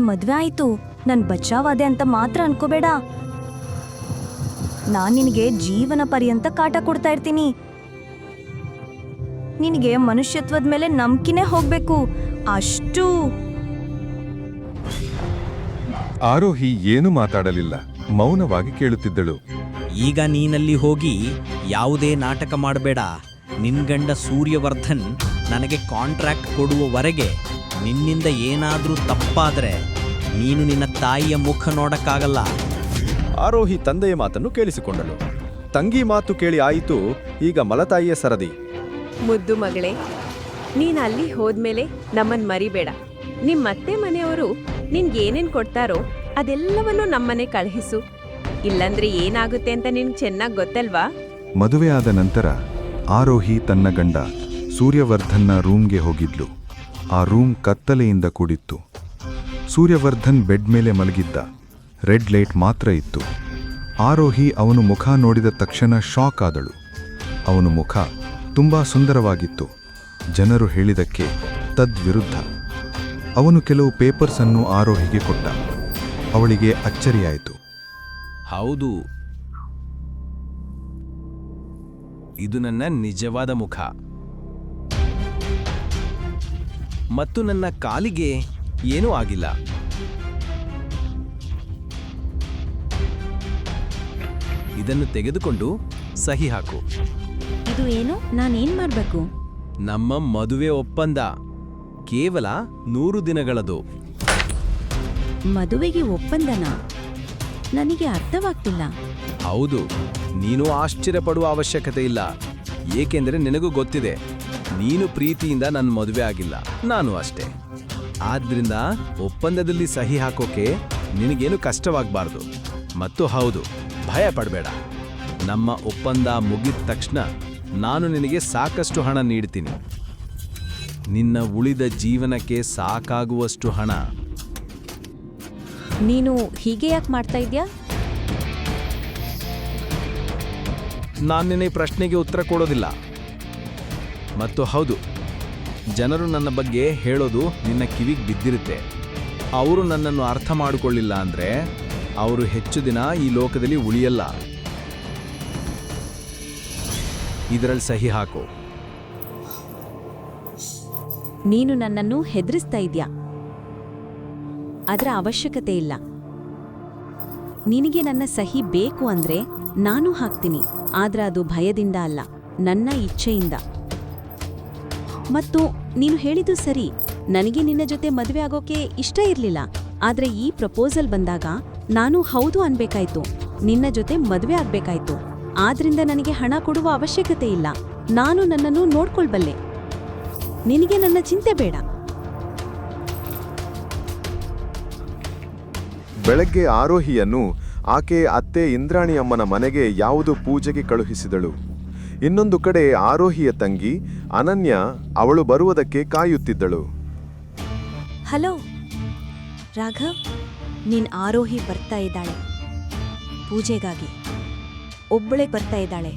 ನಿನ್ ಮದ್ವೆ ಆಯ್ತು. ನನ್ ಬಚಾವಾದೆ ಅಂತ ಮಾತ್ರ ಅನ್ಕೋಬೇಡ. ನಾನ್ ನಿನಗೆ ಜೀವನ ಪರ್ಯಂತ ಕಾಟ ಕೊಡ್ತಾ ಇರ್ತೀನಿ. ನಿನಗೆ ಮನುಷ್ಯತ್ವದ ಮೇಲೆ ನಂಬಿಕೆನೇ ಹೋಗ್ಬೇಕು. ಅಷ್ಟು. ಆರೋಹಿ ಏನು ಮಾತಾಡಲಿಲ್ಲ. ಮೌನವಾಗಿ ಕೇಳುತ್ತಿದ್ದಳು. ಈಗ ನೀನಲ್ಲಿ ಹೋಗಿ ಯಾವುದೇ ನಾಟಕ ಮಾಡಬೇಡ. ನಿನ್ ಗಂಡ ಸೂರ್ಯವರ್ಧನ್ ನನಗೆ ಕಾಂಟ್ರಾಕ್ಟ್ ಕೊಡುವವರೆಗೆ ನಿನ್ನಿಂದ ಏನಾದರೂ ತಪ್ಪಾದರೆ ನೀನು ನಿನ್ನ ತಾಯಿಯ ಮುಖ ನೋಡಕ್ಕಾಗಲ್ಲ. ಆರೋಹಿ ತಂದೆಯ ಮಾತನ್ನು ಕೇಳಿಸಿಕೊಂಡಳು. ತಂಗಿ ಮಾತು ಕೇಳಿ ಆಯಿತು ಈಗ ಮಲತಾಯಿಯ ಸರದಿ. ಮುದ್ದು ಮಗಳೇ ನೀನು ಅಲ್ಲಿ ಹೋದ್ಮೇಲೆ ನಮ್ಮನ್ ಮರಿಬೇಡ. ನಿಮ್ಮ ಅತ್ತೆ ಮನೆಯವರು ನಿನ್ಗೇನೇನ್ ಕೊಡ್ತಾರೋ ಅದೆಲ್ಲವನ್ನೂ ನಮ್ಮನೆ ಕಳುಹಿಸು. ಇಲ್ಲಂದ್ರೆ ಏನಾಗುತ್ತೆ ಅಂತ ನಿನ್ಗೆ ಚೆನ್ನಾಗಿ ಗೊತ್ತಲ್ವಾ? ಮದುವೆಯಾದ ನಂತರ ಆರೋಹಿ ತನ್ನ ಗಂಡ ಸೂರ್ಯವರ್ಧನ್ನ ರೂಮ್ಗೆ ಹೋಗಿದ್ಲು. ಆ ರೂಮ್ ಕತ್ತಲೆಯಿಂದ ಕೂಡಿತ್ತು. ಸೂರ್ಯವರ್ಧನ್ ಬೆಡ್ ಮೇಲೆ ಮಲಗಿದ್ದ. ರೆಡ್ ಲೈಟ್ ಮಾತ್ರ ಇತ್ತು. ಆರೋಹಿ ಅವನು ಮುಖ ನೋಡಿದ ತಕ್ಷಣ ಶಾಕ್ ಆದಳು. ಅವನು ಮುಖ ತುಂಬಾ ಸುಂದರವಾಗಿತ್ತು. ಜನರು ಹೇಳಿದಕ್ಕೆ ತದ್ವಿರುದ್ಧ. ಅವನು ಕೆಲವು ಪೇಪರ್ಸ್ ಅನ್ನು ಆರೋಹಿಗೆ ಕೊಟ್ಟ. ಅವಳಿಗೆ ಅಚ್ಚರಿಯಾಯಿತು. ಹೌದು. ಇದು ನನ್ನ ನಿಜವಾದ ಮುಖ. ಮತ್ತು ನನ್ನ ಕಾಲಿಗೆ ಏನೂ ಆಗಿಲ್ಲ. ಇದನ್ನು ತೆಗೆದುಕೊಂಡು ಸಹಿ ಹಾಕು. ಇದು ಏನು? ನಾನೇನ್ ಮಾಡ್ಬೇಕು? ನಮ್ಮ ಮದುವೆ ಒಪ್ಪಂದ. ಕೇವಲ ನೂರು ದಿನಗಳದು. ಮದುವೆಗೆ ಒಪ್ಪಂದನ? ನನಗೆ ಅರ್ಥವಾಗ್ತಿಲ್ಲ. ಹೌದು ನೀನು ಆಶ್ಚರ್ಯಪಡುವ ಅವಶ್ಯಕತೆ ಇಲ್ಲ. ಏಕೆಂದರೆ ನಿನಗೂ ಗೊತ್ತಿದೆ ನೀನು ಪ್ರೀತಿಯಿಂದ ನನ್ನ ಮದುವೆ ಆಗಿಲ್ಲ. ನಾನು ಅಷ್ಟೇ. ಆದ್ರಿಂದ ಒಪ್ಪಂದದಲ್ಲಿ ಸಹಿ ಹಾಕೋಕೆ ನಿನಗೇನು ಕಷ್ಟವಾಗಬಾರ್ದು. ಮತ್ತು ಹೌದು ಭಯ ಪಡಬೇಡ. ನಮ್ಮ ಒಪ್ಪಂದ ಮುಗಿದ ತಕ್ಷಣ ನಾನು ನಿನಗೆ ಸಾಕಷ್ಟು ಹಣ ನೀಡ್ತೀನಿ. ನಿನ್ನ ಉಳಿದ ಜೀವನಕ್ಕೆ ಸಾಕಾಗುವಷ್ಟು ಹಣ. ನೀನು ಹೀಗೆ ಯಾಕೆ ಮಾಡ್ತಾ ಇದ್ಯಾ? ನಾನು ನಿನ್ನ ಈ ಪ್ರಶ್ನೆಗೆ ಉತ್ತರ ಕೊಡೋದಿಲ್ಲ. ಮತ್ತು ಹೌದು ಜನರು ನನ್ನ ಬಗ್ಗೆ ಹೇಳೋದು ನಿನ್ನ ಕಿವಿಗೆ ಬಿದ್ದಿರುತ್ತೆ. ಅವರು ನನ್ನನ್ನು ಅರ್ಥ ಮಾಡಿಕೊಳ್ಳಿಲ್ಲ ಅಂದರೆ ಅವರು ಹೆಚ್ಚು ದಿನ ಈ ಲೋಕದಲ್ಲಿ ಉಳಿಯಲ್ಲ. ಇದರಲ್ಲಿ ಸಹಿ ಹಾಕು. ನೀನು ನನ್ನನ್ನು ಹೆದರಿಸ್ತಾ ಇದ್ದೀಯ ಅದರ ಅವಶ್ಯಕತೆ ಇಲ್ಲ. ನಿನಗೆ ನನ್ನ ಸಹಿ ಬೇಕು ಅಂದ್ರೆ ನಾನು ಹಾಕ್ತೀನಿ, ಆದ್ರೆ ಅದು ಭಯದಿಂದ ಅಲ್ಲ, ನನ್ನ ಇಚ್ಛೆಯಿಂದ. ಮತ್ತು ನೀನು ಹೇಳಿದ್ದು ಸರಿ. ನನಗೆ ನಿನ್ನ ಜೊತೆ ಮದುವೆ ಆಗೋಕೆ ಇಷ್ಟ ಇರಲಿಲ್ಲ. ಆದ್ರೆ ಈ ಪ್ರಪೋಸಲ್ ಬಂದಾಗ ನಾನು ಹೌದು ಅನ್ಬೇಕಾಯ್ತು. ನಿನ್ನ ಜೊತೆ ಮದುವೆ ಆಗ್ಬೇಕಾಯ್ತು. ಆದ್ರಿಂದ ನನಗೆ ಹಣ ಕೊಡುವ ಅವಶ್ಯಕತೆ ಇಲ್ಲ. ನಾನು ನನ್ನನ್ನು ನೋಡ್ಕೊಳ್ಬಲ್ಲೆ. ನಿನಗೆ ನನ್ನ ಚಿಂತೆ ಬೇಡ. ಬೆಳಗ್ಗೆ ಆರೋಹಿಯನ್ನು ಆಕೆ ಅತ್ತೆ ಇಂದ್ರಾಣಿ ಅಮ್ಮನ ಮನೆಗೆ ಯಾವುದು ಪೂಜೆಗೆ ಕಳುಹಿಸಿದಳು. ಇನ್ನೊಂದು ಕಡೆ ಆರೋಹಿಯ ತಂಗಿ ಅನನ್ಯ ಅವಳು ಬರುವುದಕ್ಕೆ ಕಾಯುತ್ತಿದ್ದಳು. ಹಲೋ ರಾಘವ್ ನೀನ್ ಆರೋಹಿ ಬರ್ತಾ ಇದ್ದಾಳೆ. ಪೂಜೆಗಾಗಿ ಒಬ್ಬಳೆ ಬರ್ತಾ ಇದ್ದಾಳೆ.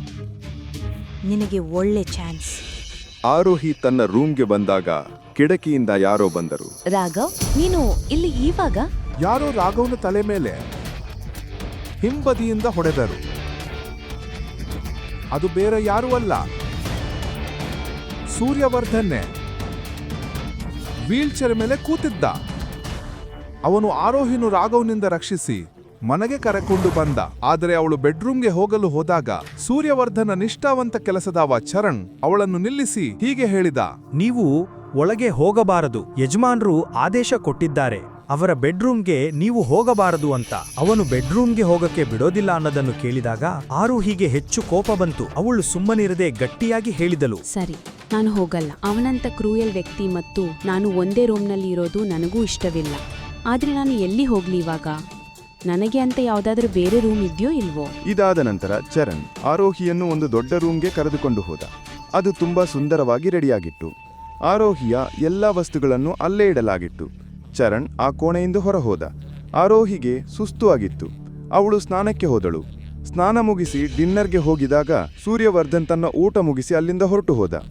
ನಿನಗೆ ಒಳ್ಳೆ ಚಾನ್ಸ್. ಆರೋಹಿ ತನ್ನ ರೂಮ್ಗೆ ಬಂದಾಗ ಕಿಡಕಿಯಿಂದ ಯಾರೋ ಬಂದರು. ರಾಘವ್ ನೀನು ಇಲ್ಲಿ ಇವಾಗ ಯಾರೋ ರಾಘವನ ತಲೆ ಮೇಲೆ ಹಿಂಬದಿಯಿಂದ ಹೊಡೆದರು. ಅದು ಬೇರೆ ಯಾರೂ ಅಲ್ಲ. ಸೂರ್ಯವರ್ಧನ್ನೇ. ವೀಲ್ಚೇರ್ ಮೇಲೆ ಕೂತಿದ್ದ. ಅವನು ಆರೋಹಿನು ರಾಘವನಿಂದ ರಕ್ಷಿಸಿ ಮನೆಗೆ ಕರೆಕೊಂಡು ಬಂದ. ಆದರೆ ಅವಳು ಬೆಡ್ರೂಮ್ಗೆ ಹೋಗಲು ಹೋದಾಗ ಸೂರ್ಯವರ್ಧನ ನಿಷ್ಠಾವಂತ ಕೆಲಸದಾವ ಚರಣ್ ಅವಳನ್ನು ನಿಲ್ಲಿಸಿ ಹೀಗೆ ಹೇಳಿದ, ನೀವು ಒಳಗೆ ಹೋಗಬಾರದು. ಯಜಮಾನ್ರು ಆದೇಶ ಕೊಟ್ಟಿದ್ದಾರೆ. ಅವರ ಬೆಡ್ರೂಮ್ಗೆ ನೀವು ಹೋಗಬಾರದು ಅಂತ. ಅವನು ಬೆಡ್ರೂಮ್ಗೆ ಹೋಗಕ್ಕೆ ಬಿಡೋದಿಲ್ಲ ಅನ್ನೋದನ್ನು ಕೇಳಿದಾಗ ಆರೋಹಿಗೆ ಹೆಚ್ಚು ಕೋಪ ಬಂತು. ಅವಳು ಸುಮ್ಮನಿರದೆ ಗಟ್ಟಿಯಾಗಿ ಹೇಳಿದಳು. ಸರಿ ನಾನು ಹೋಗಲ್ಲ. ಅವನಂತ ಕ್ರೂಯಲ್ ವ್ಯಕ್ತಿ ಮತ್ತು ನಾನು ಒಂದೇ ರೂಮ್ನಲ್ಲಿ ಇರೋದು ನನಗೂ ಇಷ್ಟವಿಲ್ಲ. ಆದ್ರೆ ನಾನು ಎಲ್ಲಿ ಹೋಗ್ಲಿ ಇವಾಗ? ನನಗೆ ಅಂತ ಯಾವ್ದಾದ್ರೂ ಬೇರೆ ರೂಮ್ ಇದೆಯೋ ಇಲ್ವೋ? ಇದಾದ ನಂತರ ಚರಣ್ ಆರೋಹಿಯನ್ನು ಒಂದು ದೊಡ್ಡ ರೂಮ್ಗೆ ಕರೆದುಕೊಂಡು ಹೋದ. ಅದು ತುಂಬಾ ಸುಂದರವಾಗಿ ರೆಡಿಯಾಗಿತ್ತು. ಆರೋಹಿಯ ಎಲ್ಲ ವಸ್ತುಗಳನ್ನು ಅಲ್ಲೇ ಇಡಲಾಗಿತ್ತು. ಚರಣ್ ಆ ಕೋಣೆಯಿಂದ ಹೊರಹೋದ. ಆರೋಹಿಗೆ ಸುಸ್ತು ಆಗಿತ್ತು. ಅವಳು ಸ್ನಾನಕ್ಕೆ ಹೋದಳು. ಸ್ನಾನ ಮುಗಿಸಿ ಡಿನ್ನರ್ಗೆ ಹೋಗಿದಾಗ ಸೂರ್ಯವರ್ಧನ್ ತನ್ನ ಊಟ ಮುಗಿಸಿ ಅಲ್ಲಿಂದ ಹೊರಟು ಹೋದ.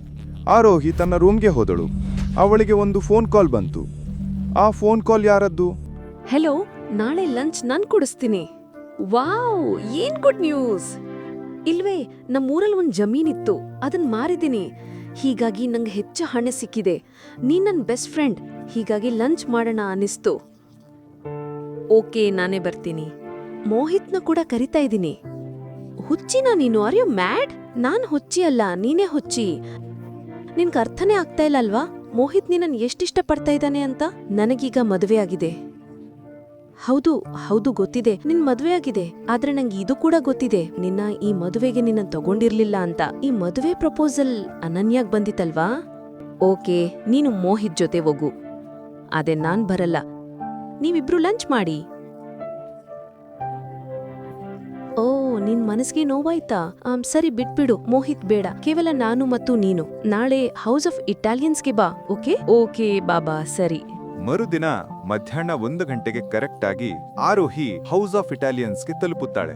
ಆರೋಹಿ ತನ್ನ ರೂಮ್ಗೆ ಹೋದಳು. ಅವಳಿಗೆ ಒಂದು ಫೋನ್ ಕಾಲ್ ಬಂತು. ಆ ಫೋನ್ ಕಾಲ್ ಯಾರದ್ದು? ಹೆಲೋ, ನಾಳೆ ಲಂಚ್ ನಾನು ಕೊಡಿಸ್ತೀನಿ. ವಾವ್, ಏನ್ ಗುಡ್ ನ್ಯೂಸ್. ಇಲ್ವೇ ನಮ್ಮೂರಲ್ಲಿ ಒಂದು ಜಮೀನಿತ್ತು. ಅದನ್ನ ಮಾರಿದ್ದೀನಿ. ಹೀಗಾಗಿ ನಂಗೆ ಹೆಚ್ಚು ಹಣ ಸಿಕ್ಕಿದೆ. ನೀ ನನ್ನ ಬೆಸ್ಟ್ ಫ್ರೆಂಡ್ ಹೀಗಾಗಿ ಲಂಚ್ ಮಾಡೋಣ ಅನ್ನಿಸ್ತು. ಓಕೆ ನಾನೇ ಬರ್ತೀನಿ. ಮೋಹಿತ್ನ ಕೂಡ ಕರಿತಾ ಇದ್ದೀನಿ. ಹುಚ್ಚಿನ ನೀನು ಆರ್ ಯು ಮ್ಯಾಡ್ ನಾನು ಹುಚ್ಚಿ ಅಲ್ಲ, ನೀನೇ ಹುಚ್ಚಿ. ನಿನ್ಗೆ ಅರ್ಥನೇ ಆಗ್ತಾ ಇಲ್ಲ ಅಲ್ವಾ? ಮೋಹಿತ್ ನಿನ್ನನ್ ಎಷ್ಟಿಷ್ಟಪಡ್ತಾ ಇದ್ದಾನೆ ಅಂತ? ನನಗೀಗ ಮದುವೆ ಆಗಿದೆ ಹೌದು ಹೌದು ಗೊತ್ತಿದೆ. ನಿನ್ ಮದುವೆ ಆಗಿದೆ. ಆದ್ರೆ ನಂಗೆ ಇದು ಕೂಡ ಗೊತ್ತಿದೆ. ನಿನ್ನ ಈ ಮದುವೆಗೆ ನಿನ್ನ ತಗೊಂಡಿರ್ಲಿಲ್ಲ ಅಂತ. ಈ ಮದುವೆ ಪ್ರಪೋಸಲ್ ಅನನ್ಯಾಗ್ ಬಂದಿತ್ತಲ್ವಾ? ಓಕೆ, ನೀನು ಮೋಹಿತ್ ಜೊತೆ ಹೋಗು. ಅದೇ ನಾನ್ ಬರಲ್ಲ. ನೀವಿಬ್ರು ಲಂಚ್ ಮಾಡಿ. ಓ, ನಿನ್ ಮನಸ್ಗೆ ನೋವಾಯ್ತಾ? ಸರಿ, ಬಿಟ್ಬಿಡು. ಮೋಹಿತ್ ಬೇಡ. ಕೇವಲ ನಾನು ಮತ್ತು ನೀನು. ನಾಳೆ ಹೌಸ್ ಆಫ್ ಇಟಾಲಿಯನ್ಸ್ಗೆ ಬಾ, ಓಕೆ? ಓಕೆ, ಬಾಬಾ, ಸರಿ. ಮರುದಿನ ಮಧ್ಯಾಹ್ನ ಒಂದು ಗಂಟೆಗೆ ಕರೆಕ್ಟ್ ಆಗಿ ಆರೋಹಿ ಹೌಸ್ ಆಫ್ ಇಟಾಲಿಯನ್ಸ್ಗೆ ತಲುಪುತ್ತಾಳೆ.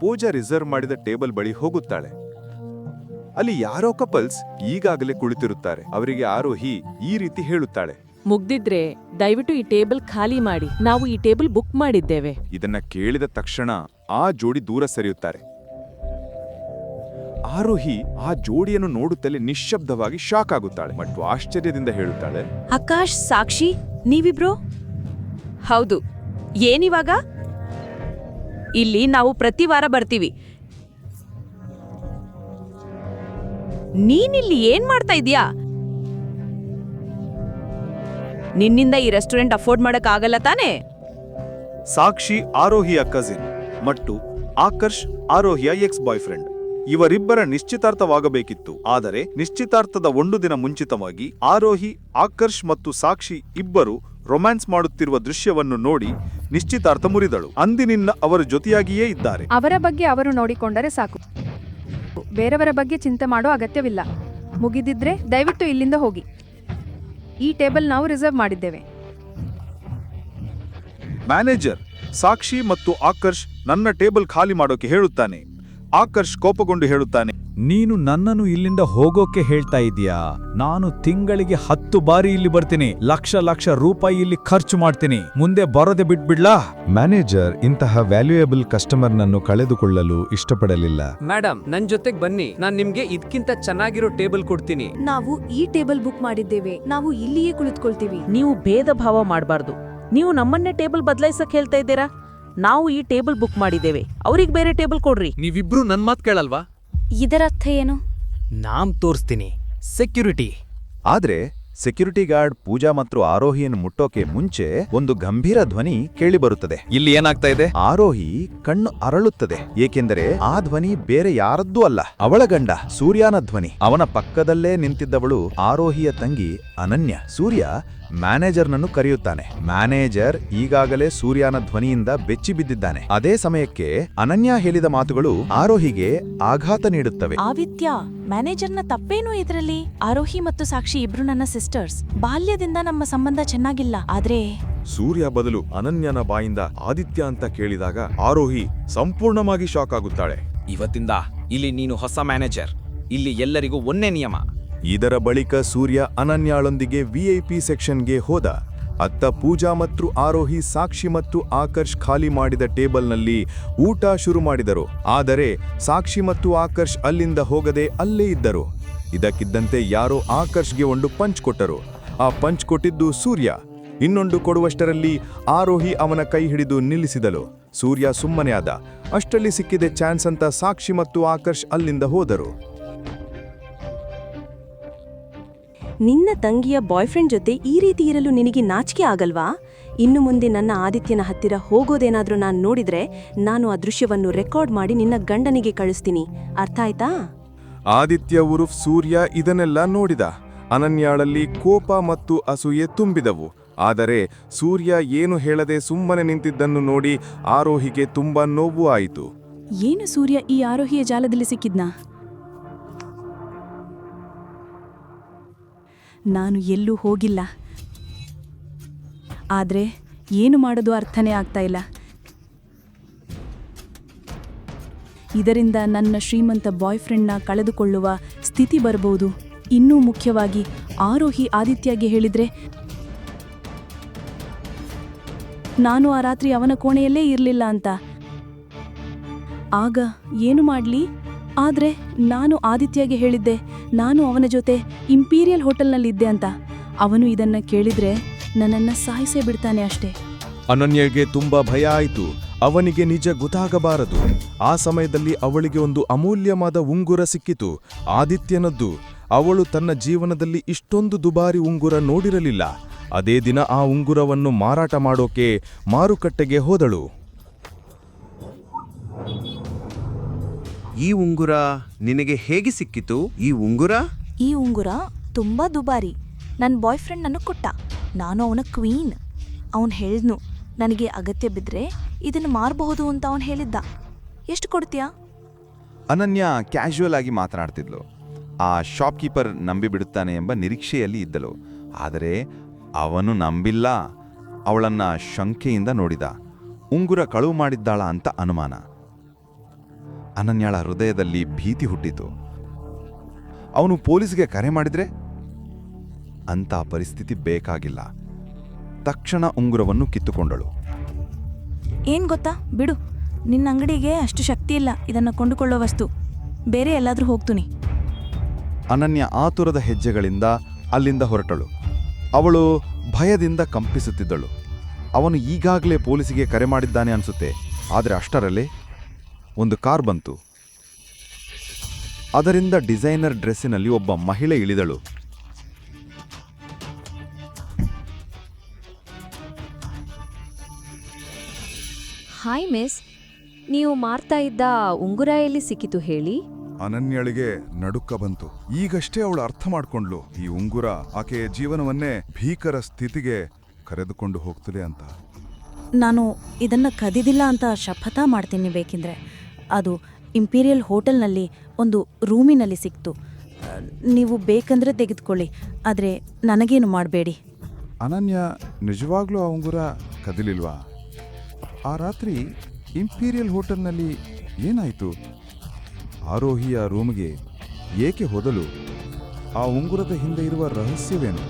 ಪೂಜಾ ರಿಸರ್ವ್ ಮಾಡಿದ ಟೇಬಲ್ ಬಳಿ ಹೋಗುತ್ತಾಳೆ. ಅಲ್ಲಿ ಯಾರೋ ಕಪಲ್ಸ್ ಈಗಾಗಲೇ ಕುಳಿತಿರುತ್ತಾರೆ. ಅವರಿಗೆ ಆರೋಹಿ ಈ ರೀತಿ ಹೇಳುತ್ತಾಳೆ. ಮುಗ್ದಿದ್ರೆ ದಯವಿಟ್ಟು ಈ ಟೇಬಲ್ ಖಾಲಿ ಮಾಡಿ. ನಾವು ಈ ಟೇಬಲ್ ಬುಕ್ ಮಾಡಿದ್ದೇವೆ. ಇದನ್ನ ಕೇಳಿದ ತಕ್ಷಣ ಆ ಜೋಡಿ ದೂರ ಸರಿಯುತ್ತಾರೆ. ಆರೋಹಿ ಆ ಜೋಡಿಯನ್ನು ನೋಡುತ್ತಲೇ ನಿಶ್ಶಬ್ದವಾಗಿ ಶಾಕ್ ಆಗುತ್ತಾಳೆ. ಮತ್ತು ಆಶ್ಚರ್ಯದಿಂದ ಹೇಳುತ್ತಾಳೆ. ಆಕಾಶ್ ಸಾಕ್ಷಿ ನೀವಿಬ್ರು? ಹೌದು. ಏನಿವಾಗ? ಇಲ್ಲಿ ನಾವು ಪ್ರತಿ ವಾರ ಬರ್ತೀವಿ. ನೀನಿಲ್ಲಿ ಏನ್ ಮಾಡ್ತಾ ಇದೀಯಾ ನಿನ್ನಿಂದ ಈ ರೆಸ್ಟೋರೆಂಟ್ ಅಫೋರ್ಡ್ ಮಾಡಕ್ ಆಗಲ್ಲ ತಾನೇ? ಸಾಕ್ಷಿ ಆರೋಹಿಯ ಕಸಿನ್ ಮತ್ತು ಆಕರ್ಷ್ ಆರೋಹಿಯ ಎಕ್ಸ್ ಬಾಯ್ ಫ್ರೆಂಡ್ ಇವರಿಬ್ಬರ ನಿಶ್ಚಿತಾರ್ಥವಾಗಬೇಕಿತ್ತು. ಆದರೆ ನಿಶ್ಚಿತಾರ್ಥದ ಒಂದು ದಿನ ಮುಂಚಿತವಾಗಿ ಆರೋಹಿ ಆಕರ್ಷ್ ಮತ್ತು ಸಾಕ್ಷಿ ಇಬ್ಬರು ರೊಮ್ಯಾನ್ಸ್ ಮಾಡುತ್ತಿರುವ ದೃಶ್ಯವನ್ನು ನೋಡಿ ನಿಶ್ಚಿತಾರ್ಥ ಮುರಿದಳು. ಅಂದಿನಿಂದ ಅವರು ಜೊತೆಯಾಗಿಯೇ ಇದ್ದಾರೆ. ಅವರ ಬಗ್ಗೆ ಅವರು ನೋಡಿಕೊಂಡರೆ ಸಾಕು. ಬೇರೆಯವರ ಬಗ್ಗೆ ಚಿಂತೆ ಮಾಡೋ ಅಗತ್ಯವಿಲ್ಲ. ಮುಗಿದಿದ್ರೆ ದಯವಿಟ್ಟು ಇಲ್ಲಿಂದ ಹೋಗಿ. ಈ ಟೇಬಲ್ ನಾವು ರಿಸರ್ವ್ ಮಾಡಿದ್ದೇವೆ. ಮ್ಯಾನೇಜರ್ ಸಾಕ್ಷಿ ಮತ್ತು ಆಕರ್ಷ್ ನನ್ನ ಟೇಬಲ್ ಖಾಲಿ ಮಾಡೋಕೆ ಹೇಳುತ್ತಾನೆ. ಆಕರ್ಷ್ ಕೋಪಗೊಂಡು ಹೇಳುತ್ತಾನೆ ನೀನು ನನ್ನನ್ನು ಇಲ್ಲಿಂದ ಹೋಗೋಕೆ ಹೇಳ್ತಾ ಇದೀಯಾ ನಾನು ತಿಂಗಳಿಗೆ ಹತ್ತು ಬಾರಿ ಇಲ್ಲಿ ಬರ್ತೀನಿ ಲಕ್ಷ ಲಕ್ಷ ರೂಪಾಯಿ ಇಲ್ಲಿ ಖರ್ಚು ಮಾಡ್ತೀನಿ. ಮುಂದೆ ಬರೋದೆ ಬಿಟ್ಬಿಡ್ಲಾ? ಮ್ಯಾನೇಜರ್ ಇಂತಹ ವ್ಯಾಲ್ಯೂಯಬಲ್ ಕಸ್ಟಮರ್ನನ್ನು ಕಳೆದುಕೊಳ್ಳಲು ಇಷ್ಟಪಡಲಿಲ್ಲ. ಮೇಡಮ್ ನನ್ ಜೊತೆಗ್ ಬನ್ನಿ. ನಾನ್ ನಿಮ್ಗೆ ಇದಕ್ಕಿಂತ ಚೆನ್ನಾಗಿರೋ ಟೇಬಲ್ ಕೊಡ್ತೀನಿ. ನಾವು ಈ ಟೇಬಲ್ ಬುಕ್ ಮಾಡಿದ್ದೇವೆ. ನಾವು ಇಲ್ಲಿಯೇ ಕುಳಿತುಕೊಳ್ತೀವಿ. ನೀವು ಭೇದ ಭಾವ ಮಾಡಬಾರ್ದು. ನೀವು ನಮ್ಮನ್ನೇ ಟೇಬಲ್ ಬದಲಾಯಿಸಕ್ ಹೇಳ್ತಾ ಇದ್ದೀರಾ? ನಾವು ಈ ಟೇಬಲ್ ಬುಕ್ ಮಾಡಿದ್ದೇವೆ. ಅವ್ರಿಗೆ ಬೇರೆ ಟೇಬಲ್ ಕೊಡ್ರಿ. ನೀವಿಬ್ರು ನನ್ ಮಾತ್ ಕೇಳಲ್ವಾ? ಇದರರ್ಥ ಏನು? ನಾಮ್ ತೋರಿಸ್ತೀನಿ. ಸೆಕ್ಯೂರಿಟಿ. ಆದ್ರೆ ಸೆಕ್ಯೂರಿಟಿ ಗಾರ್ಡ್ ಪೂಜಾ ಮತ್ತು ಆರೋಹಿಯನ್ನು ಮುಟ್ಟೋಕೆ ಮುಂಚೆ ಒಂದು ಗಂಭೀರ ಧ್ವನಿ ಕೇಳಿಬರುತ್ತದೆ ಇಲ್ಲಿ ಏನಾಗ್ತಾ ಇದೆ? ಆರೋಹಿ ಕಣ್ಣು ಅರಳುತ್ತದೆ. ಏಕೆಂದರೆ ಆ ಧ್ವನಿ ಬೇರೆ ಯಾರದ್ದೂ ಅಲ್ಲ. ಅವಳ ಗಂಡ ಸೂರ್ಯನ ಧ್ವನಿ. ಅವನ ಪಕ್ಕದಲ್ಲೇ ನಿಂತಿದ್ದವಳು ಆರೋಹಿಯ ತಂಗಿ ಅನನ್ಯ. ಸೂರ್ಯ ಮ್ಯಾನೇಜರ್ನನ್ನು ಕರೆಯುತ್ತಾನೆ. ಮ್ಯಾನೇಜರ್ ಈಗಾಗಲೇ ಸೂರ್ಯನ ಧ್ವನಿಯಿಂದ ಬೆಚ್ಚಿ ಬಿದ್ದಿದ್ದಾನೆ. ಅದೇ ಸಮಯಕ್ಕೆ ಅನನ್ಯ ಹೇಳಿದ ಮಾತುಗಳು ಆರೋಹಿಗೆ ಆಘಾತ ನೀಡುತ್ತವೆ. ಆವಿತ್ಯ ಮ್ಯಾನೇಜರ್ನ ತಪ್ಪೇನು ಇದರಲ್ಲಿ? ಆರೋಹಿ ಮತ್ತು ಸಾಕ್ಷಿ ಇಬ್ರು ನನ್ನ ಸಿಸ್ಟರ್ಸ್. ಬಾಲ್ಯದಿಂದ ನಮ್ಮ ಸಂಬಂಧ ಚೆನ್ನಾಗಿಲ್ಲ. ಆದ್ರೆ ಸೂರ್ಯ ಬದಲು ಅನನ್ಯನ ಬಾಯಿಂದ ಆದಿತ್ಯ ಅಂತ ಕೇಳಿದಾಗ ಆರೋಹಿ ಸಂಪೂರ್ಣವಾಗಿ ಶಾಕ್ ಆಗುತ್ತಾಳೆ. ಇವತ್ತಿಂದ ಇಲ್ಲಿ ನೀನು ಹೊಸ ಮ್ಯಾನೇಜರ್. ಇಲ್ಲಿ ಎಲ್ಲರಿಗೂ ಒಂದೇ ನಿಯಮ. ಇದರ ಬಳಿಕ ಸೂರ್ಯ ಅನನ್ಯಾಳೊಂದಿಗೆ ವಿಐಪಿ ಸೆಕ್ಷನ್ಗೆ ಹೋದ. ಅತ್ತ ಪೂಜಾ ಮತ್ತು ಆರೋಹಿ ಸಾಕ್ಷಿ ಮತ್ತು ಆಕರ್ಷ್ ಖಾಲಿ ಮಾಡಿದ ಟೇಬಲ್ನಲ್ಲಿ ಊಟ ಶುರು ಮಾಡಿದರು. ಆದರೆ ಸಾಕ್ಷಿ ಮತ್ತು ಆಕರ್ಷ್ ಅಲ್ಲಿಂದ ಹೋಗದೆ ಅಲ್ಲೇ ಇದ್ದರು. ಇದಕ್ಕಿದ್ದಂತೆ ಯಾರೋ ಆಕರ್ಷ್ಗೆ ಒಂದು ಪಂಚ್ ಕೊಟ್ಟರು. ಆ ಪಂಚ್ ಕೊಟ್ಟಿದ್ದು ಸೂರ್ಯ. ಇನ್ನೊಂದು ಕೊಡುವಷ್ಟರಲ್ಲಿ ಆರೋಹಿ ಅವನ ಕೈ ಹಿಡಿದು ನಿಲ್ಲಿಸಿದಳು. ಸೂರ್ಯ ಸುಮ್ಮನೆ ಆದ. ಅಷ್ಟರಲ್ಲಿ ಸಿಕ್ಕಿದೆ ಚಾನ್ಸ್ ಅಂತ ಸಾಕ್ಷಿ ಮತ್ತು ಆಕರ್ಷ್ ಅಲ್ಲಿಂದ ಹೋದರು. ನಿನ್ನ ತಂಗಿಯ ಬಾಯ್ಫ್ರೆಂಡ್ ಜೊತೆ ಈ ರೀತಿ ಇರಲು ನಿನಗೆ ನಾಚಿಕೆ ಆಗಲ್ವಾ? ಇನ್ನು ಮುಂದೆ ನನ್ನ ಆದಿತ್ಯನ ಹತ್ತಿರ ಹೋಗೋದೇನಾದರೂ ನಾನು ನೋಡಿದರೆ ನಾನು ಆ ದೃಶ್ಯವನ್ನು ರೆಕಾರ್ಡ್ ಮಾಡಿ ನಿನ್ನ ಗಂಡನಿಗೆ ಕಳಿಸ್ತೀನಿ. ಅರ್ಥ ಆಯ್ತಾ? ಆದಿತ್ಯ ಉರುಫ್ ಸೂರ್ಯ ಇದನ್ನೆಲ್ಲ ನೋಡಿದ. ಅನನ್ಯಾಳಲ್ಲಿ ಕೋಪ ಮತ್ತು ಅಸೂಯೆ ತುಂಬಿದವು. ಆದರೆ ಸೂರ್ಯ ಏನು ಹೇಳದೆ ಸುಮ್ಮನೆ ನಿಂತಿದ್ದನ್ನು ನೋಡಿ ಆರೋಹಿಗೆ ತುಂಬಾ ನೋವು ಆಯಿತು. ಏನು ಸೂರ್ಯ ಈ ಆರೋಹಿಯ ಜಾಲದಲ್ಲಿ ಸಿಕ್ಕಿದ್ನಾ? ನಾನು ಎಲ್ಲೂ ಹೋಗಿಲ್ಲ. ಆದರೆ ಏನು ಮಾಡೋದು ಅರ್ಥನೇ ಆಗ್ತಾ ಇಲ್ಲ. ಇದರಿಂದ ನನ್ನ ಶ್ರೀಮಂತ ಬಾಯ್ಫ್ರೆಂಡ್ನ ಕಳೆದುಕೊಳ್ಳುವ ಸ್ಥಿತಿ ಬರಬಹುದು. ಇನ್ನೂ ಮುಖ್ಯವಾಗಿ ಆರೋಹಿ ಆದಿತ್ಯಗೆ ಹೇಳಿದರೆ, ನಾನು ಆ ರಾತ್ರಿ ಅವನ ಕೋಣೆಯಲ್ಲೇ ಇರಲಿಲ್ಲ ಅಂತ. ಆಗ ಏನು ಮಾಡ್ಲಿ? ಆದ್ರೆ ನಾನು ಆದಿತ್ಯಗೆ ಹೇಳಿದ್ದೆ, ನಾನು ಅವನ ಜೊತೆ ಇಂಪೀರಿಯಲ್ ಹೋಟೆಲ್ನಲ್ಲಿದ್ದೆ ಅಂತ. ಅವನು ಇದನ್ನ ಕೇಳಿದ್ರೆ ನನ್ನನ್ನು ಸಾಯಿಸೇ ಬಿಡ್ತಾನೆ ಅಷ್ಟೇ. ಅನನ್ಯಗೆ ತುಂಬಾ ಭಯ ಆಯಿತು. ಅವನಿಗೆ ನಿಜ ಗೊತ್ತಾಗಬಾರದು. ಆ ಸಮಯದಲ್ಲಿ ಅವಳಿಗೆ ಒಂದು ಅಮೂಲ್ಯವಾದ ಉಂಗುರ ಸಿಕ್ಕಿತು. ಆದಿತ್ಯನದ್ದು, ಅವಳು ತನ್ನ ಜೀವನದಲ್ಲಿ ಇಷ್ಟೊಂದು ದುಬಾರಿ ಉಂಗುರ ನೋಡಿರಲಿಲ್ಲ. ಅದೇ ದಿನ ಆ ಉಂಗುರವನ್ನು ಮಾರಾಟ ಮಾಡೋಕೆ ಮಾರುಕಟ್ಟೆಗೆ ಹೋದಳು. ಈ ಉಂಗುರ ನಿನಗೆ ಹೇಗೆ ಸಿಕ್ಕಿತು? ಈ ಉಂಗುರ? ಈ ಉಂಗುರ ತುಂಬಾ ದುಬಾರಿ. ನನ್ನ ಬಾಯ್ ಫ್ರೆಂಡ್ ನನಗೆ ಕೊಟ್ಟ. ನಾನು ಅವನ ಕ್ವೀನ್. ಅವನು ಹೇಳಿದ್ನು ನನಗೆ ಅಗತ್ಯ ಬಿದ್ದರೆ ಇದನ್ನು ಮಾರಬಹುದು ಅಂತ ಅವನು ಹೇಳಿದ್ದ. ಎಷ್ಟು ಕೊಡ್ತೀಯಾ? ಅನನ್ಯ ಕ್ಯಾಶುವಲ್ ಆಗಿ ಮಾತನಾಡ್ತಿದ್ಲು. ಆ ಶಾಪ್ಕೀಪರ್ ನಂಬಿಬಿಡುತ್ತಾನೆ ಎಂಬ ನಿರೀಕ್ಷೆಯಲ್ಲಿ ಇದ್ದಳು. ಆದರೆ ಅವನು ನಂಬಿಲ್ಲ. ಅವಳನ್ನ ಶಂಕೆಯಿಂದ ನೋಡಿದ. ಉಂಗುರ ಕಳುವು ಮಾಡಿದ್ದಾಳ ಅಂತ ಅನುಮಾನ. ಅನನ್ಯಾಳ ಹೃದಯದಲ್ಲಿ ಭೀತಿ ಹುಟ್ಟಿತು. ಅವನು ಪೊಲೀಸ್ಗೆ ಕರೆ ಮಾಡಿದ್ರೆ ಅಂತ ಪರಿಸ್ಥಿತಿ ಬೇಕಾಗಿಲ್ಲ. ತಕ್ಷಣ ಉಂಗುರವನ್ನು ಕಿತ್ತುಕೊಂಡಳು. ಏನ್ ಗೊತ್ತಾ? ಬಿಡು. ನಿನ್ನ ಅಂಗಡಿಗೆ ಅಷ್ಟು ಶಕ್ತಿ ಇಲ್ಲ. ಇದನ್ನು ಕೊಂಡುಕೊಳ್ಳೋ ವಸ್ತು. ಬೇರೆ ಎಲ್ಲಾದರೂ ಹೋಗ್ತೀನಿ. ಅನನ್ಯ ಆತುರದ ಹೆಜ್ಜೆಗಳಿಂದ ಅಲ್ಲಿಂದ ಹೊರಟಳು. ಅವಳು ಭಯದಿಂದ ಕಂಪಿಸುತ್ತಿದ್ದಳು. ಅವನು ಈಗಾಗಲೇ ಪೊಲೀಸಿಗೆ ಕರೆ ಮಾಡಿದ್ದಾನೆ ಅನಿಸುತ್ತೆ. ಆದರೆ ಅಷ್ಟರಲ್ಲೇ ಒಂದು ಕಾರ್ ಬಂತು. ಅದರಿಂದ ಡಿಸೈನರ್ ಡ್ರೆಸ್ಸಿನಲ್ಲಿ ಒಬ್ಬ ಮಹಿಳೆ ಇಳಿದಳು. ಹಾಯ್ ಮಿಸ್ ನೀವು ಮಾರ್ತಾ ಇದ್ದ ಉಂಗುರ ಎಲ್ಲಿ ಸಿಕ್ಕಿತು ಹೇಳಿ? ಅನನ್ಯಳಿಗೆ ನಡುಕ ಬಂತು. ಈಗಷ್ಟೇ ಅವಳು ಅರ್ಥ ಮಾಡ್ಕೊಂಡ್ಲು ಈ ಉಂಗುರ ಆಕೆಯ ಜೀವನವನ್ನೇ ಭೀಕರ ಸ್ಥಿತಿಗೆ ಕರೆದುಕೊಂಡು ಹೋಗ್ತದೆ ಅಂತ. ನಾನು ಇದನ್ನು ಕದಿದಿಲ್ಲ ಅಂತ ಶಪಥ ಮಾಡ್ತೀನಿ ಬೇಕಿದ್ರೆ. ಅದು ಇಂಪೀರಿಯಲ್ ಹೋಟೆಲ್ನಲ್ಲಿ ಒಂದು ರೂಮಿನಲ್ಲಿ ಸಿಕ್ತು. ನೀವು ಬೇಕಂದ್ರೆ ತೆಗೆದುಕೊಳ್ಳಿ, ಆದರೆ ನನಗೇನು ಮಾಡಬೇಡಿ? ಅನನ್ಯ, ನಿಜವಾಗ್ಲೂ ಆ ಉಂಗುರ ಕದಿಲಿಲ್ವಾ? ಆ ರಾತ್ರಿ ಇಂಪೀರಿಯಲ್ ಹೋಟೆಲ್ನಲ್ಲಿ ಏನಾಯಿತು? ಆರೋಹಿಯ ರೂಮ್ಗೆ ಏಕೆ ಹೋದಲು? ಆ ಉಂಗುರದ ಹಿಂದೆ ಇರುವ ರಹಸ್ಯವೇನು?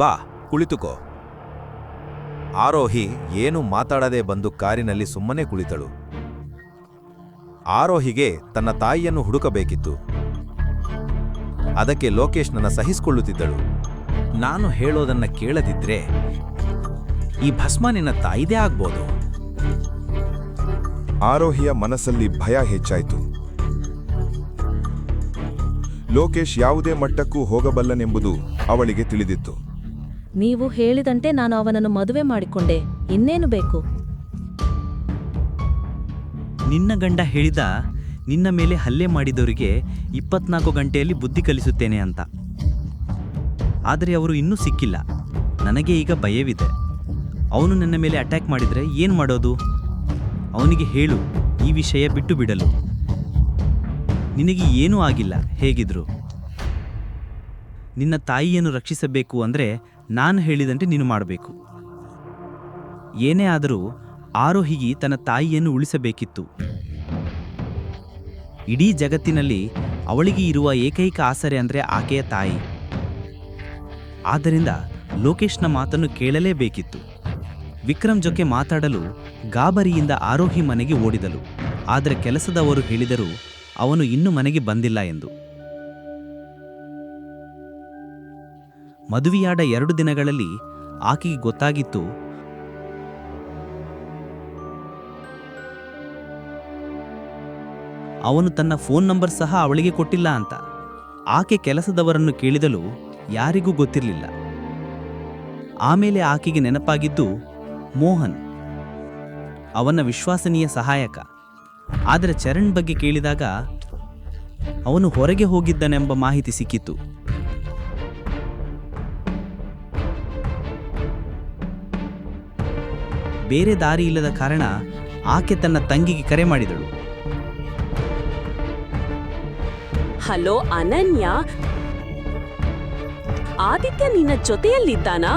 ಬಾ, ಕುಳಿತುಕೋ. ಆರೋಹಿ ಏನು ಮಾತಾಡದೆ ಬಂದು ಕಾರಿನಲ್ಲಿ ಸುಮ್ಮನೆ ಕುಳಿತಳು. ಆರೋಹಿಗೆ ತನ್ನ ತಾಯಿಯನ್ನು ಹುಡುಕಬೇಕಿತ್ತು. ಅದಕ್ಕೆ ಲೋಕೇಶ್ ನನ್ನ ಸಹಿಸಿಕೊಳ್ಳುತ್ತಿದ್ದಳು. ನಾನು ಹೇಳೋದನ್ನ ಕೇಳದಿದ್ರೆ ಈ ಭಸ್ಮ ನಿನ್ನ ತಾಯಿದೇ ಆಗ್ಬೋದು. ಆರೋಹಿಯ ಮನಸ್ಸಲ್ಲಿ ಭಯ ಹೆಚ್ಚಾಯಿತು. ಲೋಕೇಶ್ ಯಾವುದೇ ಮಟ್ಟಕ್ಕೂ ಹೋಗಬಲ್ಲನೆಂಬುದು ಅವಳಿಗೆ ತಿಳಿದಿತ್ತು. ನೀವು ಹೇಳಿದಂತೆ ನಾನು ಅವನನ್ನು ಮದುವೆ ಮಾಡಿಕೊಂಡೆ. ಇನ್ನೇನು ಬೇಕು? ನಿನ್ನ ಗಂಡ ಹೇಳಿದ ನಿನ್ನ ಮೇಲೆ ಹಲ್ಲೆ ಮಾಡಿದವರಿಗೆ ಇಪ್ಪತ್ನಾಲ್ಕು ಗಂಟೆಯಲ್ಲಿ ಬುದ್ಧಿ ಕಲಿಸುತ್ತೇನೆ ಅಂತ. ಆದರೆ ಅವರು ಇನ್ನೂ ಸಿಕ್ಕಿಲ್ಲ. ನನಗೆ ಈಗ ಭಯವಿದೆ. ಅವನು ನನ್ನ ಮೇಲೆ ಅಟ್ಯಾಕ್ ಮಾಡಿದರೆ ಏನು ಮಾಡೋದು? ಅವನಿಗೆ ಹೇಳು, ಈ ವಿಷಯ ಬಿಟ್ಟು ಬಿಡಲು. ನಿನಗೆ ಏನೂ ಆಗಿಲ್ಲ, ಹೇಗಿದ್ರು? ನಿನ್ನ ತಾಯಿಯನ್ನು ರಕ್ಷಿಸಬೇಕು ಅಂದರೆ ನಾನು ಹೇಳಿದಂತೆ ನೀನು ಮಾಡಬೇಕು. ಏನೇ ಆದರೂ ಆರೋಹಿಗಿ ತನ್ನ ತಾಯಿಯನ್ನು ಉಳಿಸಬೇಕಿತ್ತು. ಇಡೀ ಜಗತ್ತಿನಲ್ಲಿ ಅವಳಿಗೆ ಇರುವ ಏಕೈಕ ಆಸರೆ ಅಂದರೆ ಆಕೆಯ ತಾಯಿ. ಆದ್ದರಿಂದ ಲೋಕೇಶ್ನ ಮಾತನ್ನು ಕೇಳಲೇಬೇಕಿತ್ತು. ವಿಕ್ರಮ್ ಜೊತೆ ಮಾತಾಡಲು ಗಾಬರಿಯಿಂದ ಆರೋಹಿ ಮನೆಗೆ ಓಡಿದಳು. ಆದರೆ ಕೆಲಸದವರು ಹೇಳಿದರು ಅವನು ಇನ್ನೂ ಮನೆಗೆ ಬಂದಿಲ್ಲ ಎಂದು. ಮದುವೆಯಾದ ಎರಡು ದಿನಗಳಲ್ಲಿ ಆಕೆಗೆ ಗೊತ್ತಾಗಿತ್ತು, ಅವನು ತನ್ನ ಫೋನ್ ನಂಬರ್ ಸಹ ಅವಳಿಗೆ ಕೊಟ್ಟಿಲ್ಲ ಅಂತ. ಆಕೆ ಕೆಲಸದವರನ್ನು ಕೇಳಿದಲು ಯಾರಿಗೂ ಗೊತ್ತಿರಲಿಲ್ಲ. ಆಮೇಲೆ ಆಕೆಗೆ ನೆನಪಾಗಿದ್ದು ಮೋಹನ್, ಅವನ ವಿಶ್ವಾಸನೀಯ ಸಹಾಯಕ. ಆದರೆ ಚರಣ್ ಬಗ್ಗೆ ಕೇಳಿದಾಗ ಅವನು ಹೊರಗೆ ಹೋಗಿದ್ದನೆಂಬ ಮಾಹಿತಿ ಸಿಕ್ಕಿತು ಬೇರೆ ದಾರಿ ಇಲ್ಲದ ಕಾರಣ ಆಕೆ ತನ್ನ ತಂಗಿಗೆ ಕರೆ ಮಾಡಿದಳು. ಹಲೋ ಅನನ್ಯ. ಆದಿತ್ಯ ನಿನ್ನ ಜೊತೆಯಲ್ಲಿದ್ದಾನಾ?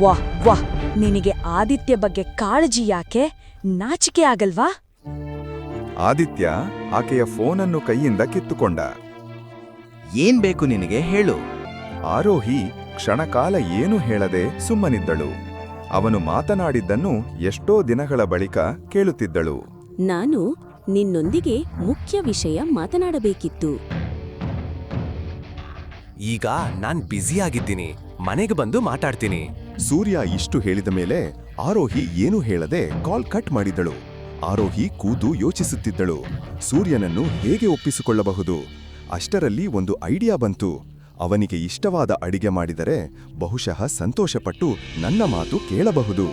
ವಾಹ್ ವಾಹ್ ನಿನಗೆ ಆದಿತ್ಯ ಬಗ್ಗೆ ಕಾಳಜಿ ಯಾಕೆ? ನಾಚಿಕೆ ಆಗಲ್ವಾ? ಆದಿತ್ಯ ಆಕೆಯ ಫೋನನ್ನು ಕೈಯಿಂದ ಕಿತ್ತುಕೊಂಡ. ಏನ್ ಬೇಕು ನಿನಗೆ ಹೇಳು. ಆರೋಹಿ ಕ್ಷಣಕಾಲ ಏನು ಹೇಳದೆ ಸುಮ್ಮನಿದ್ದಳು. ಅವನು ಮಾತನಾಡಿದ್ದನ್ನು ಎಷ್ಟೋ ದಿನಗಳ ಬಳಿಕ ಕೇಳುತ್ತಿದ್ದಳು. ನಾನು ನಿನ್ನೊಂದಿಗೆ ಮುಖ್ಯ ವಿಷಯ ಮಾತನಾಡಬೇಕಿತ್ತು. ಈಗ ನಾನ್ ಬ್ಯುಸಿಯಾಗಿದ್ದೀನಿ ಮನೆಗೆ ಬಂದು ಮಾತಾಡ್ತೀನಿ. ಸೂರ್ಯ ಇಷ್ಟು ಹೇಳಿದ ಮೇಲೆ ಆರೋಹಿ ಏನೂ ಹೇಳದೆ ಕಾಲ್ ಕಟ್ ಮಾಡಿದಳು. ಆರೋಹಿ ಕೂದು ಯೋಚಿಸುತ್ತಿದ್ದಳು. ಸೂರ್ಯನನ್ನು ಹೇಗೆ ಒಪ್ಪಿಸಿಕೊಳ್ಳಬಹುದು? ಅಷ್ಟರಲ್ಲಿ ಒಂದು ಐಡಿಯಾ ಬಂತು. ಅವನಿಗೆ ಇಷ್ಟವಾದ ಅಡಿಗೆ ಮಾಡಿದರೆ ಬಹುಶಃ ಸಂತೋಷಪಟ್ಟು ನನ್ನ ಮಾತು ಕೇಳಬಹುದು.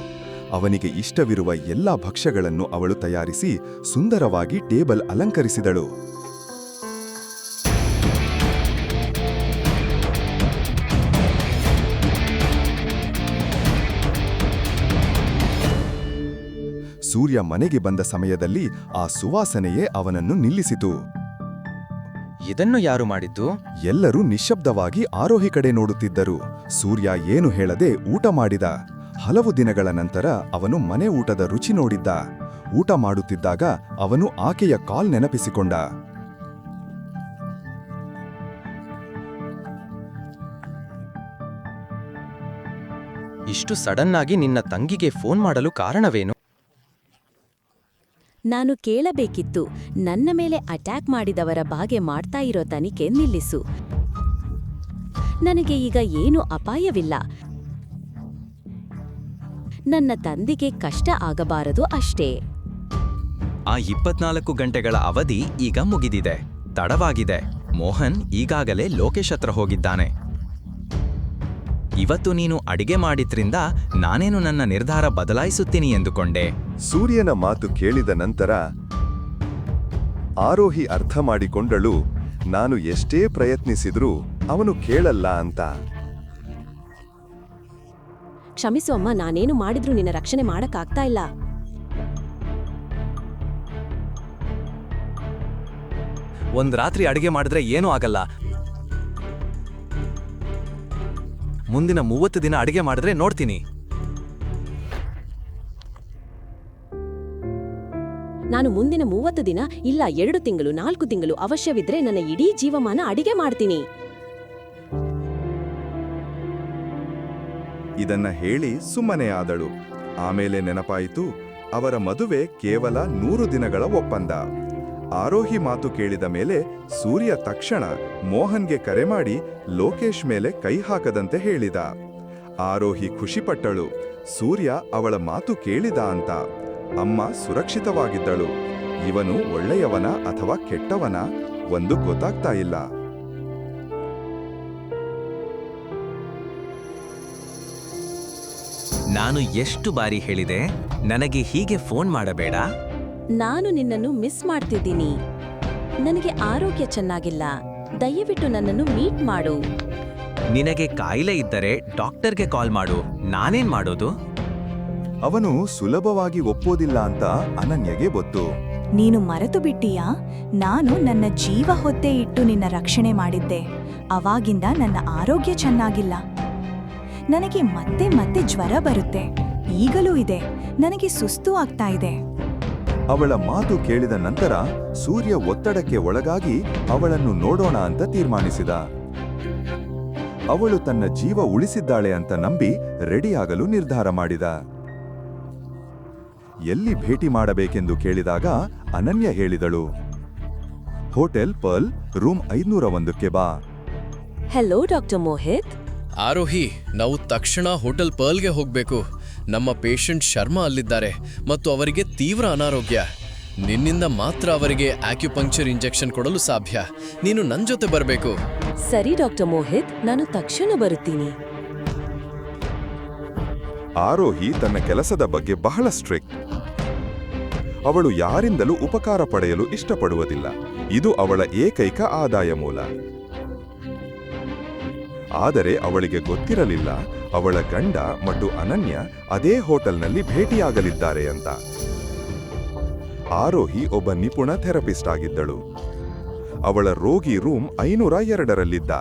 ಅವನಿಗೆ ಇಷ್ಟವಿರುವ ಎಲ್ಲ ಭಕ್ಷ್ಯಗಳನ್ನು ಅವಳು ತಯಾರಿಸಿ ಸುಂದರವಾಗಿ ಟೇಬಲ್ ಅಲಂಕರಿಸಿದಳು. ಸೂರ್ಯ ಮನೆಗೆ ಬಂದ ಸಮಯದಲ್ಲಿ ಆ ಸುವಾಸನೆಯೇ ಅವನನ್ನು ನಿಲ್ಲಿಸಿತು. ಇದನ್ನು ಯಾರು ಮಾಡಿದ್ದು? ಎಲ್ಲರೂ ನಿಶ್ಶಬ್ದವಾಗಿ ಆರೋಹಿ ಕಡೆ ನೋಡುತ್ತಿದ್ದರು. ಸೂರ್ಯ ಏನು ಹೇಳದೆ ಊಟ ಮಾಡಿದ. ಹಲವು ದಿನಗಳ ನಂತರ ಅವನು ಮನೆ ಊಟದ ರುಚಿ ನೋಡಿದ್ದ. ಊಟ ಮಾಡುತ್ತಿದ್ದಾಗ ಅವನು ಆಕೆಯ ಕಾಲ್ ನೆನಪಿಸಿಕೊಂಡ. ಇಷ್ಟು ಸಡನ್ನಾಗಿ ಆಗಿ ನಿನ್ನ ತಂಗಿಗೆ ಫೋನ್ ಮಾಡಲು ಕಾರಣವೇನು? ನಾನು ಕೇಳಬೇಕಿತ್ತು. ನನ್ನ ಮೇಲೆ ಅಟ್ಯಾಕ್ ಮಾಡಿದವರ ಬಾಗೆ ಮಾಡ್ತಾ ಇರೋ ತನಿಖೆ ನಿಲ್ಲಿಸು. ನನಗೆ ಈಗ ಏನು ಅಪಾಯವಿಲ್ಲ. ನನ್ನ ತಂದೆಗೆ ಕಷ್ಟ ಆಗಬಾರದು ಅಷ್ಟೇ. ಆ ಇಪ್ಪತ್ನಾಲ್ಕು ಗಂಟೆಗಳ ಅವಧಿ ಈಗ ಮುಗಿದಿದೆ. ತಡವಾಗಿದೆ. ಮೋಹನ್ ಈಗಾಗಲೇ ಲೋಕೇಶ್ ಹತ್ರ ಹೋಗಿದ್ದಾನೆ. ಇವತ್ತು ನೀನು ಅಡಿಗೆ ಮಾಡಿದ್ರಿಂದ ನಾನೇನು ನನ್ನ ನಿರ್ಧಾರ ಬದಲಾಯಿಸುತ್ತೀನಿ ಎಂದುಕೊಂಡೆ. ಸೂರ್ಯನ ಮಾತು ಕೇಳಿದ ನಂತರ ಆರೋಹಿ ಅರ್ಥ ಮಾಡಿಕೊಂಡಳು ನಾನು ಎಷ್ಟೇ ಪ್ರಯತ್ನಿಸಿದ್ರೂ ಅವನು ಕೇಳಲ್ಲ ಅಂತ. ಕ್ಷಮಿಸು ಅಮ್ಮ ನಾನೇನು ಮಾಡಿದ್ರು ನಿನ್ನ ರಕ್ಷಣೆ ಮಾಡಕ್ಕಾಗ್ತಾ ಇಲ್ಲ. ಒಂದ್ ರಾತ್ರಿ ಅಡಿಗೆ ಮಾಡಿದ್ರೆ ಏನೂ ಆಗಲ್ಲ. ಮುಂದಿನ ಮೂವತ್ತು ದಿನ ಅಡಿಗೆ ಮಾಡಿದ್ರೆ ನೋಡ್ತೀನಿ. ನಾನು ಮುಂದಿನ ಮೂವತ್ತು ದಿನ ಇಲ್ಲ ಎರಡು ತಿಂಗಳು ನಾಲ್ಕು ತಿಂಗಳು ಅವಶ್ಯವಿದ್ರೆ ನನ್ನ ಇಡೀ ಜೀವಮಾನ ಅಡಿಗೆ ಮಾಡ್ತೀನಿ. ಇದನ್ನ ಹೇಳಿ ಸುಮ್ಮನೆ ಆದಳು. ಆಮೇಲೆ ನೆನಪಾಯಿತು ಅವರ ಮದುವೆ ಕೇವಲ ನೂರು ದಿನಗಳ ಒಪ್ಪಂದ. ಆರೋಹಿ ಮಾತು ಕೇಳಿದ ಮೇಲೆ ಸೂರ್ಯ ತಕ್ಷಣ ಮೋಹನ್ಗೆ ಕರೆ ಮಾಡಿ ಲೋಕೇಶ್ ಮೇಲೆ ಕೈ ಹಾಕದಂತೆ ಹೇಳಿದ. ಆರೋಹಿ ಖುಷಿಪಟ್ಟಳು. ಸೂರ್ಯ ಅವಳ ಮಾತು ಕೇಳಿದ ಅಂತ. ಅಮ್ಮ ಸುರಕ್ಷಿತವಾಗಿದ್ದಳು. ಇವನು ಒಳ್ಳೆಯವನ ಅಥವಾ ಕೆಟ್ಟವನ ಒಂದು ಗೊತ್ತಾಗ್ತಾ ಇಲ್ಲ. ನಾನು ಎಷ್ಟು ಬಾರಿ ಹೇಳಿದೆ, ನನಗೆ ಹೀಗೆ ಫೋನ್ ಮಾಡಬೇಡ? ನಾನು ನಿನ್ನನ್ನು ಮಿಸ್ ಮಾಡ್ತಿದ್ದೀನಿ. ನನಗೆ ಆರೋಗ್ಯ ಚೆನ್ನಾಗಿಲ್ಲ. ದಯವಿಟ್ಟು ನನ್ನನ್ನು ಮೀಟ್ ಮಾಡು. ನಿನಗೆ ಕಾಯಿಲೆ ಇದ್ದರೆ ಡಾಕ್ಟರ್ಗೆ ಕಾಲ್ ಮಾಡು. ನಾನೇನ್ ಮಾಡೋದು? ಅವನು ಸುಲಭವಾಗಿ ಒಪ್ಪೋದಿಲ್ಲ ಅಂತ ಅನನ್ಯಗೆ ಗೊತ್ತು. ನೀನು ಮರೆತು ಬಿಟ್ಟೀಯಾ? ನಾನು ನನ್ನ ಜೀವ ಹೊತ್ತೆ ಇಟ್ಟು ನಿನ್ನ ರಕ್ಷಣೆ ಮಾಡಿದ್ದೆ. ಅವಾಗಿಂದ ನನ್ನ ಆರೋಗ್ಯ ಚೆನ್ನಾಗಿಲ್ಲ. ನನಗೆ ಮತ್ತೆ ಮತ್ತೆ ಜ್ವರ ಬರುತ್ತೆ. ಈಗಲೂ ಇದೆ. ನನಗೆ ಸುಸ್ತು ಆಗ್ತಾ ಇದೆ. ಅವಳ ಮಾತು ಕೇಳಿದ ನಂತರ ಸೂರ್ಯ ಒತ್ತಡಕ್ಕೆ ಒಳಗಾಗಿ ಅವಳನ್ನು ನೋಡೋಣ ಅಂತ ತೀರ್ಮಾನಿಸಿದ. ಅವಳು ತನ್ನ ಜೀವ ಉಳಿಸಿದ್ದಾಳೆ ಅಂತ ನಂಬಿ ರೆಡಿಯಾಗಲು ನಿರ್ಧಾರ ಮಾಡಿದ. ಎಲ್ಲಿ ಭೇಟಿ ಮಾಡಬೇಕೆಂದು ಕೇಳಿದಾಗ ಅನನ್ಯ ಹೇಳಿದಳು. ಹೋಟೆಲ್ ಪರ್ಲ್ ರೂಮ್ ಐದ್ನೂರ ಒಂದಕ್ಕೆ ಬಾ. ಹೆಲೋ ಡಾಕ್ಟರ್ ಮೋಹಿತ್ ಆರೋಹಿ ನಾವು ತಕ್ಷಣ ಹೋಟೆಲ್ ಪರ್ಲ್ಗೆ ಹೋಗ್ಬೇಕು. ನಮ್ಮ ಪೇಷಂಟ್ ಶರ್ಮಾ ಅಲ್ಲಿದ್ದಾರೆ ಮತ್ತು ಅವರಿಗೆ ತೀವ್ರ ಅನಾರೋಗ್ಯ. ನಿನ್ನಿಂದ ಮಾತ್ರ ಅವರಿಗೆ ಆಕ್ಯುಪಂಕ್ಚರ್ ಇಂಜೆಕ್ಷನ್ ಕೊಡಲು ಸಾಧ್ಯ. ನೀನು ನನ್ನ ಜೊತೆ ಬರಬೇಕು. ಸರಿ ಡಾಕ್ಟರ್ ಮೋಹಿತ್ ನಾನು ತಕ್ಷಣ ಬರುತ್ತೀನಿ. ಆರೋಹಿ ತನ್ನ ಕೆಲಸದ ಬಗ್ಗೆ ಬಹಳ ಸ್ಟ್ರಿಕ್ಟ್ ಅವಳು ಯಾರಿಂದಲೂ ಉಪಕಾರ ಪಡೆಯಲು ಇಷ್ಟಪಡುವುದಿಲ್ಲ. ಇದು ಅವಳ ಏಕೈಕ ಆದಾಯ ಮೂಲ. ಆದರೆ ಅವಳಿಗೆ ಗೊತ್ತಿರಲಿಲ್ಲ. ಅವಳ ಗಂಡ ಮತ್ತು ಅನನ್ಯ ಅದೇ ಹೋಟೆಲ್ನಲ್ಲಿ ಭೇಟಿಯಾಗಲಿದ್ದಾರೆ ಅಂತ. ಆರೋಹಿ ಒಬ್ಬ ನಿಪುಣ ಥೆರಪಿಸ್ಟ್ ಆಗಿದ್ದಳು. ಅವಳ ರೋಗಿ ರೂಮ್ ಐನೂರ ಎರಡರಲ್ಲಿದ್ದ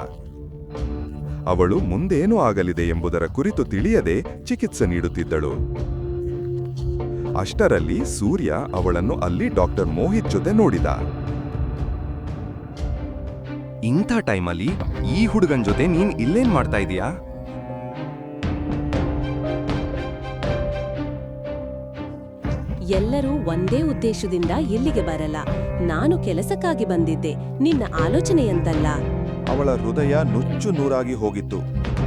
ಅವಳು ಮುಂದೇನು ಆಗಲಿದೆ ಎಂಬುದರ ಕುರಿತು ತಿಳಿಯದೆ ಚಿಕಿತ್ಸೆ ನೀಡುತ್ತಿದ್ದಳು. ಅಷ್ಟರಲ್ಲಿ ಸೂರ್ಯ ಅವಳನ್ನು ಅಲ್ಲಿ ಡಾಕ್ಟರ್ ಮೋಹಿತ್ ಜೊತೆ ನೋಡಿದ. ಇಂಥ ಟೈಮಲ್ಲಿ ಈ ಹುಡುಗನ್ ಜೊತೆ ನೀನ್ ಇಲ್ಲೇನ್ ಮಾಡ್ತಾ ಇದೀಯಾ? ಎಲ್ಲರೂ ಒಂದೇ ಉದ್ದೇಶದಿಂದ ಇಲ್ಲಿಗೆ ಬರಲ್ಲ. ನಾನು ಕೆಲಸಕ್ಕಾಗಿ ಬಂದಿದ್ದೆ. ನಿನ್ನ ಆಲೋಚನೆಯಂತಲ್ಲ ಅವಳ ಹೃದಯ ನುಚ್ಚು ನೂರಾಗಿ ಹೋಗಿತ್ತು.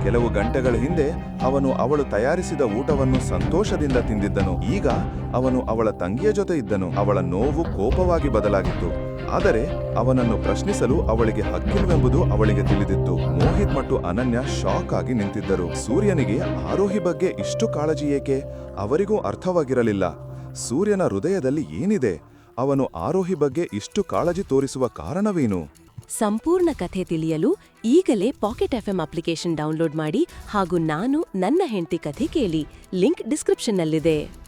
ಕೆಲವು ಗಂಟೆಗಳ ಹಿಂದೆ ಅವನು ಅವಳು ತಯಾರಿಸಿದ ಊಟವನ್ನು ಸಂತೋಷದಿಂದ ತಿಂದಿದ್ದನು. ಈಗ ಅವನು ಅವಳ ತಂಗಿಯ ಜೊತೆ ಇದ್ದನು. ಅವಳ ನೋವು ಕೋಪವಾಗಿ ಬದಲಾಗಿತ್ತು. ಆದರೆ ಅವನನ್ನು ಪ್ರಶ್ನಿಸಲು ಅವಳಿಗೆ ಹಕ್ಕಿಲ್ವೆಂಬುದು ಅವಳಿಗೆ ತಿಳಿದಿತ್ತು. ಮೋಹಿತ್ ಮತ್ತು ಅನನ್ಯ ಶಾಕ್ ಆಗಿ ನಿಂತಿದ್ದರು. ಸೂರ್ಯನಿಗೆ ಆರೋಹಿ ಬಗ್ಗೆ ಇಷ್ಟು ಕಾಳಜಿ ಏಕೆ? ಅವರಿಗೂ ಅರ್ಥವಾಗಿರಲಿಲ್ಲ. ಸೂರ್ಯನ ಹೃದಯದಲ್ಲಿ ಏನಿದೆ? ಅವನು ಆರೋಹಿ ಬಗ್ಗೆ ಇಷ್ಟು ಕಾಳಜಿ ತೋರಿಸುವ ಕಾರಣವೇನು? ಸಂಪೂರ್ಣ ಕಥೆ ತಿಳಿಯಲು ಈಗಲೇ ಪಾಕೆಟ್ ಎಫ್ಎಂ ಅಪ್ಲಿಕೇಶನ್ ಡೌನ್ಲೋಡ್ ಮಾಡಿ ಹಾಗೂ ನಾನು ನನ್ನ ಹೆಂಡತಿ ಕಥೆ ಕೇಳಿ ಲಿಂಕ್ ಡಿಸ್ಕ್ರಿಪ್ಷನ್ನಲ್ಲಿದೆ.